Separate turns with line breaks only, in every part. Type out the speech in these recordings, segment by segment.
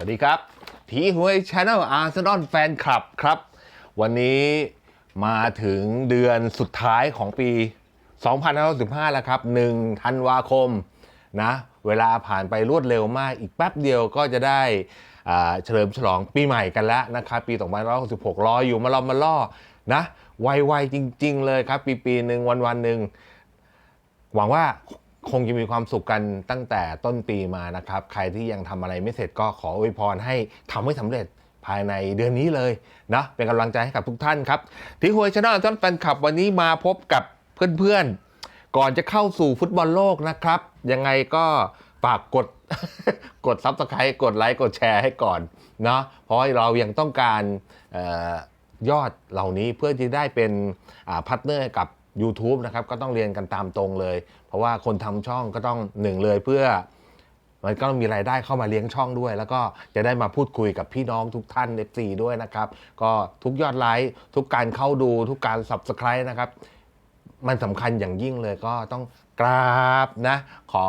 วัสดีครับผีหวยชาแนลอาร์เซนอลแฟนคลับครับ วันนี้มาถึงเดือนสุดท้ายของปี2515 แล้วครับ1ธันวาคมนะ เวลาผ่านไปรวดเร็วมาก อีกแป๊บเดียวก็จะได้เฉลิมฉลองปีใหม่กันแล้วนะครับปี2566รออยู่มาลอมาล่อนะไวๆจริง ๆ เลยครับ ปีปีหนึ่งวันวันหนึ่งหวังว่า คงจะมีความสุขกันตั้งแต่ต้นปีมานะครับ ใครที่ยังทำอะไรไม่เสร็จก็ขออวยพรให้ทำให้สำเร็จภายในเดือนนี้เลยนะเป็นกำลังใจให้กับทุกท่านครับที่หวยชนะท่านแฟนคลับวันนี้มาพบกับเพื่อนๆ ก่อนจะเข้าสู่ฟุตบอลโลกนะครับ ยังไงก็ฝากกดกดซับสไครต์กดไลค์กดแชร์ให้ก่อนเนาะเพราะเรายังต้องการออยอดเหล่านี้เพื่อที่ได้เป็นพาร์ทเนอร์กับ YouTube นะครับก็ต้องเรียนกันตามตรงเลย เพราะว่าคนทำช่องก็ต้องหนึ่งเลยเพื่อ มันก็ต้องมีรายได้เข้ามาเลี้ยงช่องด้วย แล้วก็จะได้มาพูดคุยกับพี่น้องทุกท่าน FC ด้วยนะครับ ก็ทุกยอดไลค์ทุกการเข้าดูทุกการ Subscribe นะครับมันสำคัญอย่างยิ่งเลยก็ต้องกราบนะ ขอ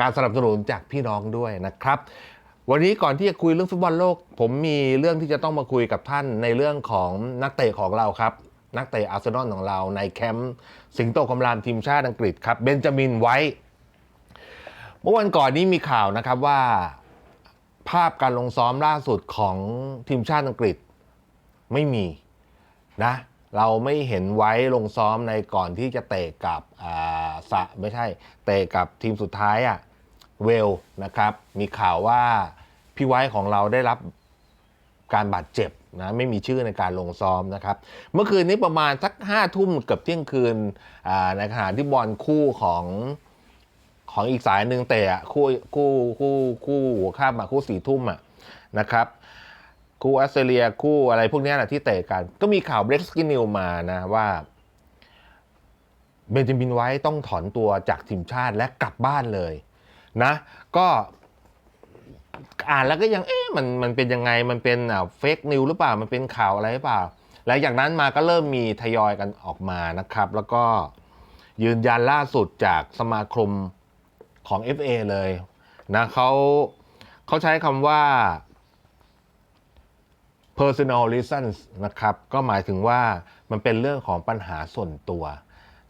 การสนับสนุนจากพี่น้องด้วยนะครับ วันนี้ก่อนที่จะคุยเรื่องฟุตบอลโลก ผมมีเรื่องที่จะต้องมาคุยกับท่านในเรื่องของนักเตะของเราครับ นักเตะอาร์เซนอลของเราในแคมป์สิงโตคำรามทีมชาติอังกฤษครับเบนจามินไว้ เมื่อวันก่อนนี้มีข่าวนะครับว่าภาพการลงซ้อมล่าสุดของทีมชาติอังกฤษไม่มีนะเราไม่เห็นไว้ลงซ้อมในก่อนที่จะเตะกับอ่าสะไม่ใช่เตะกับทีมสุดท้ายอะเวลนะครับ มีข่าวว่าพี่ไว้ของเราได้รับการบาดเจ็บ นะไม่มีชื่อในการลงซ้อมนะครับ เมื่อคืนนี้ประมาณสักห้าทุ่มเกือบเที่ยงคืนอ่าในขณะที่บอลคู่ของของอีกสายหนึ่งเตะอะคู่คู่คู่คู่หัวข้ามมาคู่สี่ทุ่มอะนะครับคู่ออสเตรเลียคู่อะไรพวกนี้แหละที่เตะกัน ก็มีข่าวเบรกสกินนิวมานะว่าเบนจามินไว้ต้องถอนตัวจากทีมชาติและกลับบ้านเลยนะ ก็ อ่านแล้วก็ยังเอ๊ะมันมันเป็นยังไงมันเป็นอ่าเฟกนิวหรือเปล่ามันเป็นข่าวอะไรหรือเปล่า หลังจากนั้นมาก็เริ่มมีทยอยกันออกมานะครับ แล้วก็ยืนยันล่าสุดจากสมาคมของ FA เลยนะเขาเขาใช้คำว่า personal reasons นะครับ ก็หมายถึงว่ามันเป็นเรื่องของปัญหาส่วนตัว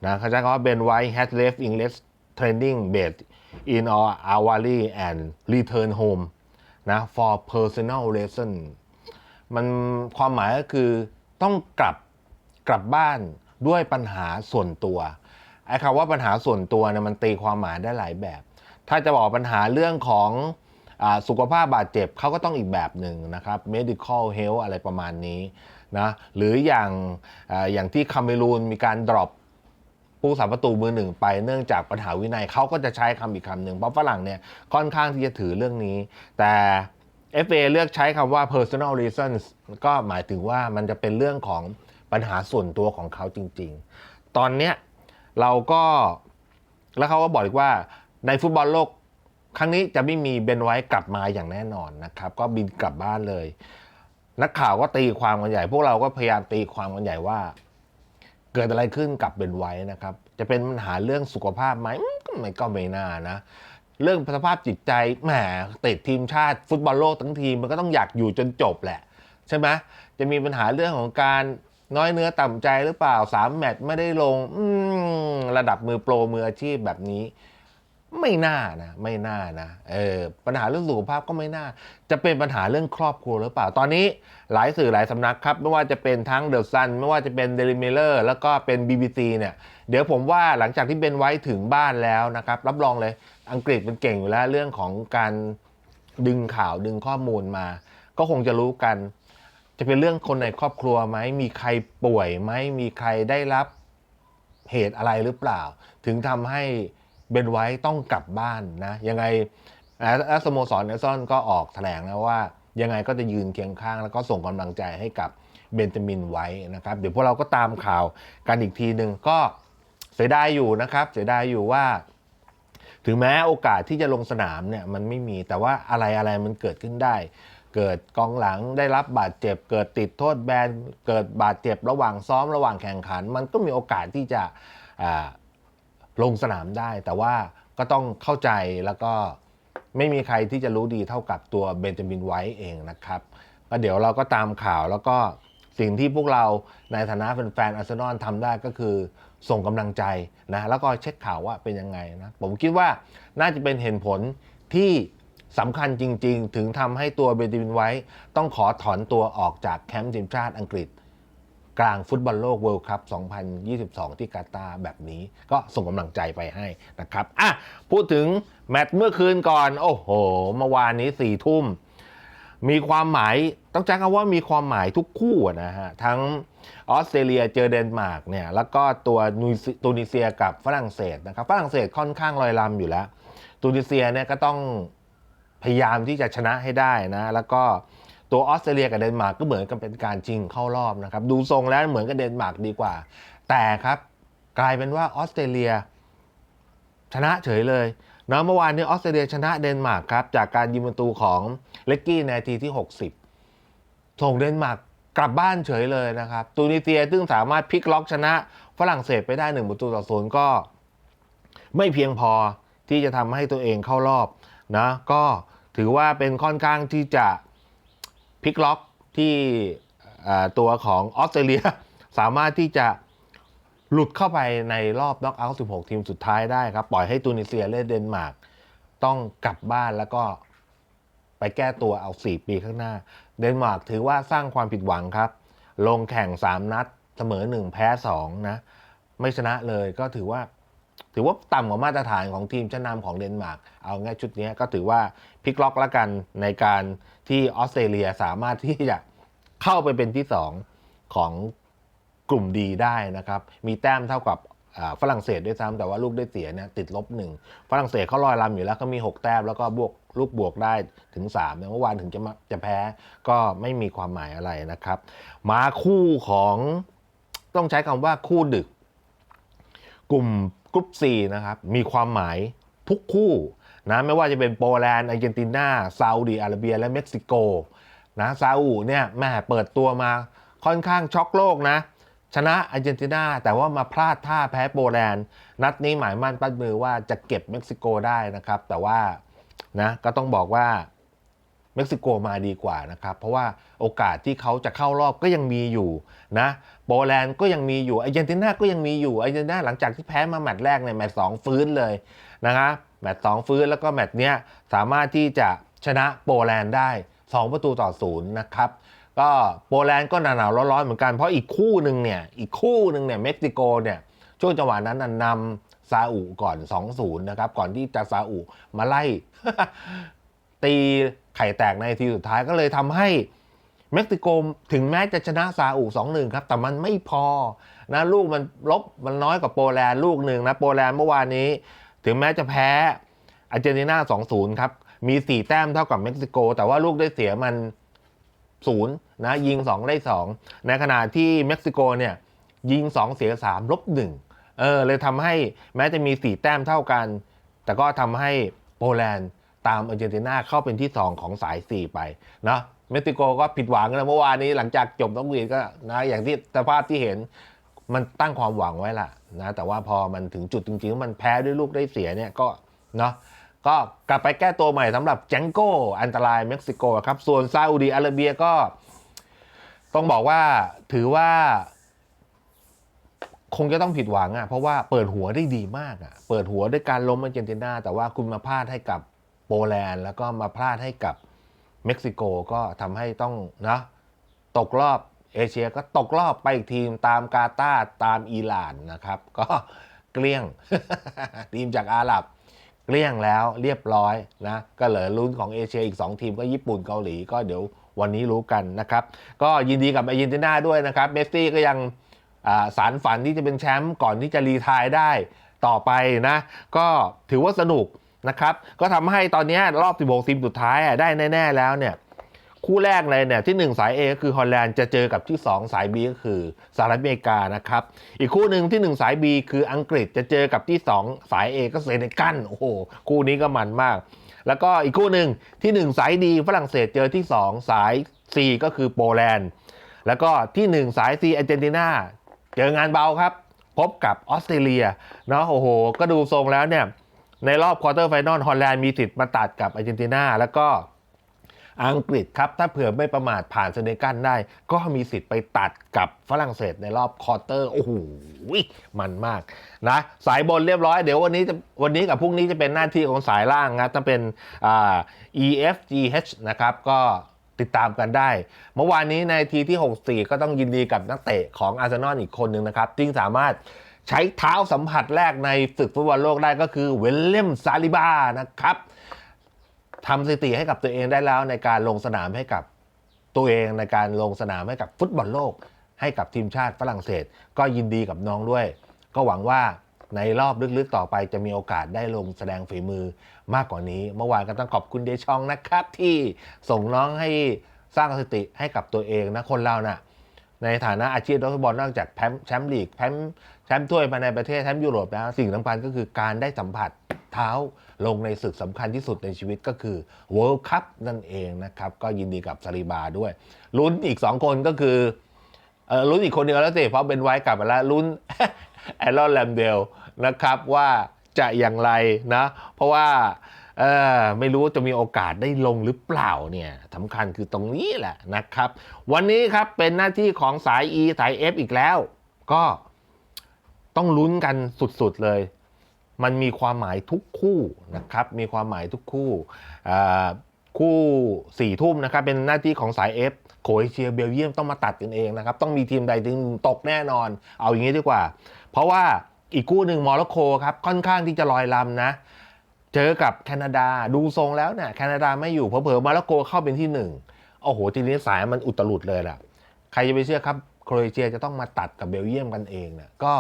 นะเขาใช้คำว่า Ben White has left English training based in our hourly and return home นะ for personal reason มันความหมายก็คือต้องกลับกลับบ้านด้วยปัญหาส่วนตัวไอ้คำว่าปัญหาส่วนตัวเนี่ยมันตีความหมายได้หลายแบบ ถ้าจะบอกปัญหาเรื่องของอสุขภาพบาดเจ็บเขาก็ต้องอีกแบบหนึ่งนะครับ medical health อะไรประมาณนี้นะหรืออย่างออย่างที่คาเมรูนมีการ drop ผู้สาประตูมือหนึ่งไปเนื่องจากปัญหาวินัยเขาก็จะใช้คำอีกคำหนึ่งเพราะฝรั่งเนี่ยค่อนข้างที่จะถือเรื่องนี้ แต่ FA เลือกใช้คำว่า personal reasons ก็หมายถึงว่ามันจะเป็นเรื่องของปัญหาส่วนตัวของเขาจริง ๆ ตอนเนี้ยเราก็แล้วเขาก็บอกอีกว่าในฟุตบอลโลกครั้งนี้จะไม่มีเบนไว้กลับมาอย่างแน่นอนนะครับ ก็บินกลับบ้านเลย นักข่าวก็ตีความกันใหญ่ พวกเราก็พยายามตีความกันใหญ่ว่า เกิดอะไรขึ้นกับเบนไว้นะครับ จะเป็นปัญหาเรื่องสุขภาพไหมก็ไม่ก็ไม่น่านะ เรื่องสภาพจิตใจแหมติดทีมชาติฟุตบอลโลกทั้งทีมมันก็ต้องอยากอยู่จนจบแหละ ใช่ไหมจะมีปัญหาเรื่องของการน้อยเนื้อต่ำใจหรือเปล่าสามแมตช์ไม่ได้ลงอืระดับมือโปรมืออาชีพแบบนี้ ไม่น่านะไม่น่านะเออปัญหาเรื่องสุขภาพก็ไม่น่า จะเป็นปัญหาเรื่องครอบครัวหรือเปล่า ตอนนี้หลายสื่อหลายสำนักครับ ไม่ว่าจะเป็นทั้งเดอะซันไม่ว่าจะเป็นเดลิเมเลอร์แล้วก็เป็น BBC เนี่ย เดี๋ยวผมว่าหลังจากที่เบนไว้ถึงบ้านแล้วนะครับ รับรองเลยอังกฤษมันเก่งอยู่แล้วเรื่องของการดึงข่าวดึงข้อมูลมา ก็คงจะรู้กัน จะเป็นเรื่องคนในครอบครัวไหมมีใครป่วยไหมมีใครได้รับเหตุอะไรหรือเปล่า ถึงทำให้ เบนไว้ต้องกลับบ้านนะยังไงและสโมสรเนลซอนก็ออกแถลงแล้วว่า ยังไงก็จะยืนเคียงข้าง แล้วก็ส่งกำลังใจให้กับเบนจามินไว้นะครับ เดี๋ยวพวกเราก็ตามข่าวกันอีกทีหนึ่งก็เสียดายอยู่นะครับ เสียดายอยู่ว่า ถึงแม้โอกาสที่จะลงสนามเนี่ยมันไม่มีแต่ว่าอะไรอะไรมันเกิดขึ้นได้ เกิดกองหลังได้รับบาดเจ็บ เกิดติดโทษแบนเกิดบาดเจ็บระหว่างซ้อมระหว่างแข่งขัน มันก็มีโอกาสที่จะ ลงสนามได้ แต่ว่าก็ต้องเข้าใจแล้วก็ไม่มีใครที่จะรู้ดีเท่ากับตัวเบนจามินไวท์เองนะครับก็เดี๋ยวเราก็ตามข่าวแล้วก็สิ่งที่พวกเราในฐานะแฟนๆอาร์เซนอลทำได้ก็คือส่งกำลังใจนะแล้วก็เช็คข่าวว่าเป็นยังไงนะผมคิดว่าน่าจะเป็นเห็นผลที่สำคัญจริง ๆ ถึงทำให้ตัวเบนจามินไวท์ต้องขอถอนตัวออกจากแคมป์ทีมชาติอังกฤษ กลางฟุตบอลโลกเวิลด์คัพ 2022 ที่กาตาร์แบบนี้ก็ส่งกำลังใจไปให้นะครับ อะ พูดถึงแมตช์เมื่อคืนก่อน โอ้โห เมื่อวานนี้สี่ทุ่ม มีความหมายต้องใช้คำว่ามีความหมายทุกคู่นะฮะ ทั้งออสเตรเลียเจอเดนมาร์กเนี่ย แล้วก็ตัวนูซิตูนิเซียกับฝรั่งเศสนะครับ ฝรั่งเศสค่อนข้างลอยลำอยู่แล้ว ตูนิเซียเนี่ยก็ต้องพยายามที่จะชนะให้ได้นะ แล้วก็ ตัวออสเตรเลียกับเดนมาร์กก็เหมือนกันเป็นการชิงเข้ารอบนะครับ ดูทรงแล้วเหมือนกับเดนมาร์กดีกว่า แต่ครับกลายเป็นว่าออสเตรเลีย ชนะเฉยเลยนะเมื่อวานนี้ออสเตรเลียชนะเดนมาร์กครับจากการยิงประตูของเล็กกี้ในทีที่ 60ส่งเดนมาร์กกลับบ้านเฉยเลยนะครับตูนิเซียซึ่งสามารถพลิกล็อกชนะฝรั่งเศสไปได้หนึ่งประตูต่อศูนย์ก็ ไม่เพียงพอที่จะทำให้ตัวเองเข้ารอบนะก็ถือว่าเป็นค่อนข้างที่จะ พลิกล็อกที่ตัวของออสเตรเลีย สามารถที่จะหลุดเข้าไปในรอบน็อกเอาท์16 ทีมสุดท้ายได้ครับ ปล่อยให้ตูนิเซียเล่นเดนมาร์กต้องกลับบ้านแล้วก็ไปแก้ตัวเอา 4 ปีข้างหน้า เดนมาร์กถือว่าสร้างความผิดหวังครับ ลงแข่ง 3 นัดเสมอ 1 แพ้ 2 นะ ไม่ชนะเลยก็ถือว่า ถือว่าต่ำกว่ามาตรฐานของทีมชั้นนำของเดนมาร์กเอาง่ายชุดนี้ก็ถือว่าพลิกล็อกแล้วกันในการที่ออสเตรเลียสามารถที่จะเข้าไปเป็นที่ 2 ของกลุ่มดีได้นะครับ มีแต้มเท่ากับฝรั่งเศสด้วยซ้ำแต่ว่าลูกได้เสียเนี่ยติดลบหนึ่งฝรั่งเศสเขาลอยลำอยู่แล้วเขามี 6 แต้มแล้วก็บวกลูกบวกได้ถึง3เนี่ยเมื่อวานถึงจะมาจะแพ้ก็ไม่มีความหมายอะไรนะครับ มาคู่ของต้องใช้คำว่าคู่ดึก กลุ่ม กรุ๊ป C นะครับ มีความหมายทุกคู่นะไม่ว่าจะเป็นโปแลนด์อาร์เจนตินาซาอุดีอาระเบีย และเม็กซิโกนะซาอุเนี่ยแม่เปิดตัวมาค่อนข้างช็อกโลกนะ ชนะอาร์เจนตินาแต่ว่ามาพลาดท่าแพ้โปแลนด์ นัดนี้หมายมั่นปั้นมือว่าจะเก็บเม็กซิโกได้นะครับ แต่ว่านะก็ต้องบอกว่า เม็กซิโกมาดีกว่านะครับ เพราะว่าโอกาสที่เขาจะเข้ารอบก็ยังมีอยู่นะโปแลนด์ก็ยังมีอยู่อาร์เจนตินาก็ยังมีอยู่อาร์เจนตินาหลังจากที่แพ้มาแมตช์แรกในแมตช์สองฟื้นเลยนะครับแมตช์สองฟื้นแล้วก็แมตช์เนี้ยสามารถที่จะชนะโปแลนด์ได้ 2 ประตูต่อศูนย์นะครับก็โปแลนด์ก็หนาวๆร้อนๆเหมือนกันเพราะอีกคู่หนึ่งเนี่ยอีกคู่หนึ่งเนี่ยเม็กซิโกเนี่ยช่วงจังหวะนั้นนำซาอุก่อน 2-0 นะครับ ก่อนที่จะซาอุมาไล่ตี ข่แตกในทีสุดท้ายก็เลยทำให้เม็กซิโกถึงแม้จะชนะซาอุ2-1ครับ แต่มันไม่พอนะลูกมันลบมันน้อยกว่าโปแลนด์ลูกหนึ่งนะโปแลนด์เมื่อวานนี้ ถึงแม้จะแพ้อาร์เจนตินา2-0ครับ มี4แต้มเท่ากับเม็กซิโก แต่ว่าลูกได้เสียมันศูนย์นะยิง2ได้2ในขณะที่เม็กซิโกเนี่ยยิง2เสีย3ลบ1เออเลยทำให้แม้จะมี4แต้มเท่ากัน แต่ก็ทำให้โปแลนด์ ตามอาร์เจนตินาเข้าเป็นที่ 2 ของสาย 4 ไปนะเม็กซิโกก็ผิดหวังนะเมื่อวานนี้หลังจากจบต้องวีดก็นะอย่างที่สภาพที่เห็นมันตั้งความหวังไว้ล่ะนะแต่ว่าพอมันถึงจุดจริงๆ มันแพ้ด้วยลูกได้เสียเนี่ยก็เนาะก็กลับไปแก้ตัวใหม่สำหรับแจงโกอันตรายเม็กซิโกครับ ส่วนซาอุดีอาระเบียก็ ต้องบอกว่าถือว่า คงจะต้องผิดหวังอะเพราะว่าเปิดหัวได้ดีมากอะ เปิดหัวด้วยการล้มอาร์เจนตินาแต่ว่าคุณมาพลาดให้กับ โปแลนด์แล้วก็มาพลาดให้กับเม็กซิโกก็ทำให้ต้องนะตกรอบเอเชียก็ตกรอบไปอีกทีมตามกาตาร์ตามอิหร่านนะครับ ก็เกลี้ยงทีมจากอาหรับเกลี้ยงแล้วเรียบร้อยนะก็เหลือลุ้นของเอเชียอีก 2 ทีมก็ญี่ปุ่นเกาหลีก็เดี๋ยววันนี้รู้กันนะครับ ก็ยินดีกับอาร์เจนตินาด้วยนะครับเมสซี่ก็ยังสารฝันที่จะเป็นแชมป์ก่อนที่จะรีทายได้ต่อไปนะ ก็ถือว่าสนุก นะครับ ก็ทำให้ตอนนี้รอบ 16 ทีมสุดท้ายได้แน่ๆแล้วเนี่ยคู่แรกเลยเนี่ยที่ 1 สาย A ก็คือฮอลแลนด์จะเจอกับที่ 2 สาย B ก็คือสหรัฐอเมริกานะครับ อีกคู่หนึ่งที่ 1 สาย B คืออังกฤษจะเจอกับที่ 2 สาย A ก็เซเนกัลโอ้โหคู่นี้ก็มันมาก แล้วก็อีกคู่หนึ่งที่ 1 สาย D ฝรั่งเศสเจอที่ 2 สาย C ก็คือโปแลนด์แล้วก็ที่ 1 สาย C อาร์เจนตินาเจองานเบาครับ พบกับออสเตรเลียเนาะโอ้โห ก็ดูทรงแล้วเนี่ย ในรอบควอเตอร์ไฟนอลฮอลแลนด์มีสิทธิ์มาตัดกับอาร์เจนตินาแล้วก็อังกฤษครับ ถ้าเผื่อไม่ประมาทผ่านเซเนกัลได้ ก็มีสิทธิ์ไปตัดกับฝรั่งเศสในรอบควอเตอร์ โอ้โหมันมากนะ สายบนเรียบร้อย เดี๋ยววันนี้จะวันนี้กับพรุ่งนี้จะเป็นหน้าที่ของสายล่างนะจะเป็นอ่า EFGH นะครับ ก็ติดตามกันได้ เมื่อวานนี้ในทีที่ 64 ก็ต้องยินดีกับนักเตะของอาร์เซนอลอีกคนหนึ่งนะครับที่สามารถ ใช้เท้าสัมผัสแรกในศึกฟุตบอลโลกได้ก็คือเวลเลมซาลิบานะครับทำสถิติให้กับตัวเองได้แล้วในการลงสนามให้กับตัวเองในการลงสนามให้กับฟุตบอลโลก ให้กับทีมชาติฝรั่งเศส ก็ยินดีกับน้องด้วย ก็หวังว่าในรอบลึกๆต่อไปจะมีโอกาสได้ลงแสดงฝีมือมากกว่านี้ เมื่อวานก็ต้องขอบคุณเดชองนะครับ ที่ส่งน้องให้สร้างสติให้กับตัวเองนะคนเราน่ะในฐานะอาชีพนักฟุตบอลนอกจากแชมป์แชมป์ลีกแชมป์แชมป์ถ้วยภายในประเทศแชมป์ยุโรปแล้วสิ่งสำคัญก็คือการได้สัมผัสเท้าลงในศึกสำคัญที่สุดในชีวิตก็คือ World Cup นั่นเองนะครับ ก็ยินดีกับซาลิบาด้วยลุ้นอีก 2 คนก็คือออลุ้นอีกคนเดียวแล้วสิเพราะเป็นไว้กลับมาแล้วลุ้นแอรอนแลมเดลนะครับว่าจะอย่างไรนะ เพราะว่าเออไม่รู้จะมีโอกาสได้ลงหรือเปล่าเนี่ยสำคัญคือตรงนี้แหละนะครับ วันนี้ครับเป็นหน้าที่ของสาย E สาย F อีกแล้ว ก็ ต้องลุ้นกันสุดๆเลย มันมีความหมายทุกคู่นะครับ มีความหมายทุกคู่อ่าคู่สี่ทุ่มนะครับเป็นหน้าที่ของสาย F โคเอเชียเบลเยียมต้องมาตัดกันเองนะครับ ต้องมีทีมใดทีมหนึ่งตกแน่นอน เอาอย่างนี้ดีกว่า เพราะว่าอีกคู่หนึ่งโมร็อกโกครับค่อนข้างที่จะลอยลำนะ เจอกับแคนาดาดูทรงแล้วเนี่ยแคนาดาไม่อยู่เผลอๆโมร็อกโกเข้าเป็นที่หนึ่งโอ้โหทีนี้สายมันอุตลุดเลยล่ะ ใครจะไปเชื่อครับโครเอเชียจะต้องมาตัดกับเบลเยียมกันเองเนี่ยก็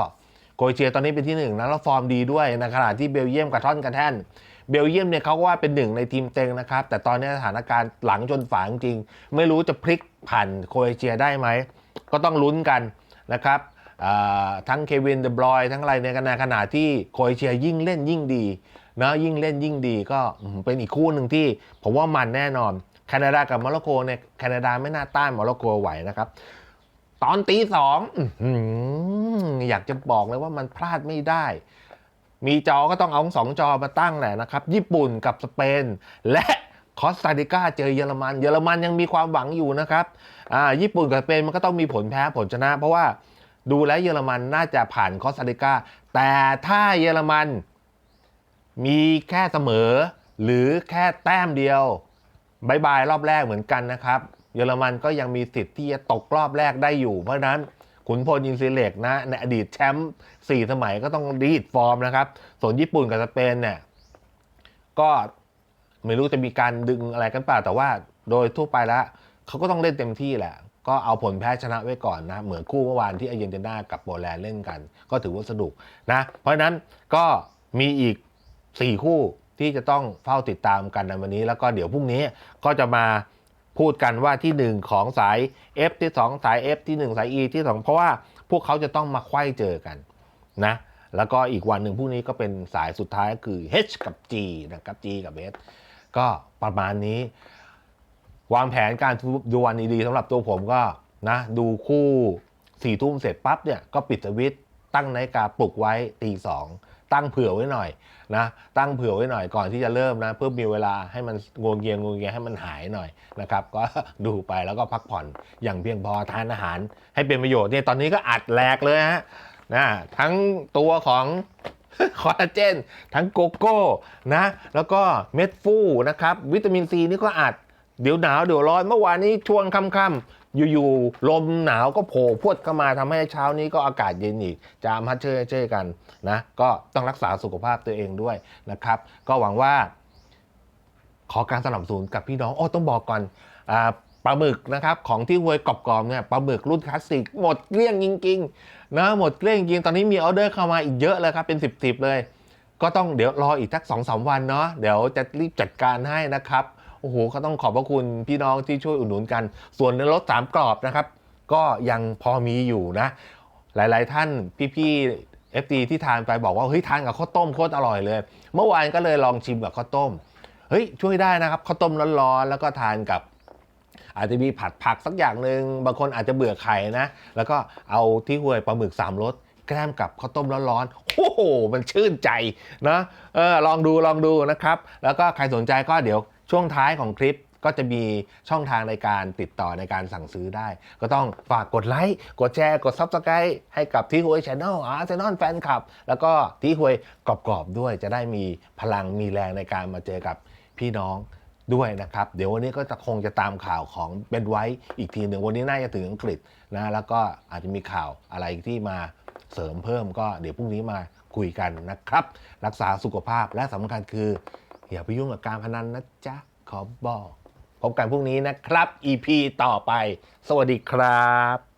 โคเอเชียตอนนี้เป็นที่หนึ่งนะแล้วฟอร์มดีด้วยในขณะที่เบลเยียมกระท่อนกระแท่นเบลเยียมเนี่ยเขาก็ว่าเป็นหนึ่งในทีมเต็งนะครับ แต่ตอนนี้สถานการณ์หลังจนฝาจริง ไม่รู้จะพลิกผ่านโคเอเชียได้ไหม ก็ต้องลุ้นกันนะครับทั้งเควินเดบรอยทั้งอะไรในขณะขณะที่โคเอเชียยิ่งเล่นยิ่งดีนะยิ่งเล่นยิ่งดีก็เป็นอีกคู่หนึ่งที่ผมว่ามันแน่นอน แคนาดากับโมร็อกโกเนี่ยแคนาดาไม่น่าต้านโมร็อกโกไหวนะครับ ตอนตีสองอยากจะบอกเลยว่ามันพลาดไม่ได้ มีจอก็ต้องเอาสองจอมาตั้งแหละนะครับ ญี่ปุ่นกับสเปน และคอสตาริกาเจอเยอรมัน เยอรมันยังมีความหวังอยู่นะครับอ่าญี่ปุ่นกับสเปนมันก็ต้องมีผลแพ้ผลชนะ เพราะว่าดูแล้วเยอรมันน่าจะผ่านคอสตาริกา แต่ถ้าเยอรมันมีแค่เสมอ หรือแค่แต้มเดียวบายบายรอบแรกเหมือนกันนะครับ เยอรมันก็ยังมีสิทธิ์ที่จะตกรอบแรกได้อยู่ เพราะฉะนั้นขุนพลอินซิเล็กนะในอดีตแชมป์สี่สมัยก็ต้องรีดฟอร์มนะครับ ส่วนญี่ปุ่นกับสเปนเนี่ยก็ไม่รู้จะมีการดึงอะไรกันเปล่าแต่ว่าโดยทั่วไปแล้วเขาก็ต้องเล่นเต็มที่แหละ ก็เอาผลแพ้ชนะไว้ก่อนนะ เหมือนคู่เมื่อวานที่อาร์เจนตินากับโปแลนด์เล่นกัน ก็ถือว่าสนุกนะ เพราะฉะนั้นก็มีอีก 4 คู่ที่จะต้องเฝ้าติดตามกันในวันนี้ แล้วก็เดี๋ยวพรุ่งนี้ก็จะมา พูดกันว่าที่ 1 ของสาย F ที่ 2 สาย F ที่ 1 สาย E ที่ 2 เพราะว่าพวกเขาจะต้องมาไขว้เจอกันนะแล้วก็อีกวันหนึ่งพรุ่งนี้ก็เป็นสายสุดท้ายก็คือ H กับ G นะครับ G กับ S ก็ประมาณนี้ วางแผนการดูวันดีๆสำหรับตัวผมก็นะดูคู่สี่ทุ่มเสร็จปั๊บเนี่ยก็ปิดสวิตตั้งนาฬิกาปลุกไว้ตีสอง ตั้งเผื่อไว้หน่อยนะตั้งเผื่อไว้หน่อยก่อนที่จะเริ่มนะเพื่อมีเวลาให้มันงวงเงียงงวงเงียให้มันหายหน่อยนะครับก็ดูไปแล้วก็พักผ่อนอย่างเพียงพอทานอาหาร ให้เป็นประโยชน์เนี่ยตอนนี้ก็อัดแหลกเลยฮะนะทั้งตัวของคอลลาเจน ทั้งโกโก้นะแล้วก็เม็ดฟูนะครับวิตามินซีนี่ก็อัดเดี๋ยวหนาวเดี๋ยวร้อนเมื่อวานนี้ช่วงค่ำๆ อยู่ๆลมหนาวก็โผล่พวดเข้ามาทำให้เช้านี้ก็อากาศเย็นอีก จามฮัดเช่เช่กันนะก็ต้องรักษาสุขภาพตัวเองด้วยนะครับ ก็หวังว่า ขอการสนับสนุนกับพี่น้องโอ้ต้องบอกก่อนอปลาหมึกนะครับของที่หวยกรอบๆเนี่ยปลาหมึกรุ่นคลาสสิกหมดเกลี้ยงจริงๆนะหมดเกลี้ยงจริงตอนนี้มีออเดอร์เข้ามาอีกเยอะเลยครับเป็น 10บๆเลย ก็ต้องเดี๋ยวรออีกสักสองสามวันเนาะเดี๋ยวจะรีบจัดการให้นะครับ โอ้โหก็ต้องขอบพระคุณพี่น้องที่ช่วยอุดหนุนกัน ส่วนในรถสามกรอบนะครับ ก็ยังพอมีอยู่นะ หลายๆท่านพี่ๆ FD ที่ทานไปบอกว่าเฮ้ยทานกับข้าวต้มโคตรอร่อยเลย เมื่อวานก็เลยลองชิมกับข้าวต้มเฮ้ยช่วยได้นะครับข้าวต้มร้อนๆแล้วก็ทานกับอาจจะมีผัดผักสักอย่างหนึ่งบางคนอาจจะเบื่อไข่นะ แล้วก็เอาที่ห้วยปลาหมึกสามรสแกล้มกับข้าวต้มร้อนๆโอ้โห มันชื่นใจนะเออลองดูลองดูนะครับ แล้วก็ใครสนใจก็เดี๋ยว ช่วงท้ายของคลิปก็จะมีช่องทางในการติดต่อในการสั่งซื้อได้ ก็ต้องฝากกดไลค์ กดแชร์ กด Subscribe ให้กับที่หวยช n แนลอาร์เซนอลแฟนคลับ แล้วก็ที่หวยกรอบๆด้วย จะได้มีพลังมีแรงในการมาเจอกับพี่น้องด้วยนะครับ เดี๋ยววันนี้ก็จะคงจะตามข่าวของเบนไว้อีกทีหนึ่งวันนี้น่าจะถึงอังกฤษนะแล้วก็อาจจะมีข่าวอะไรที่มาเสริมเพิ่มก็เดี๋ยวพรุ่งนี้มาคุยกันนะครับ รักษาสุขภาพและสำคัญคือ อย่าไปยุ่งกับการพนันนะจ๊ะ ขอบอก พบกันพรุ่งนี้นะครับ EP ต่อไป สวัสดีครับ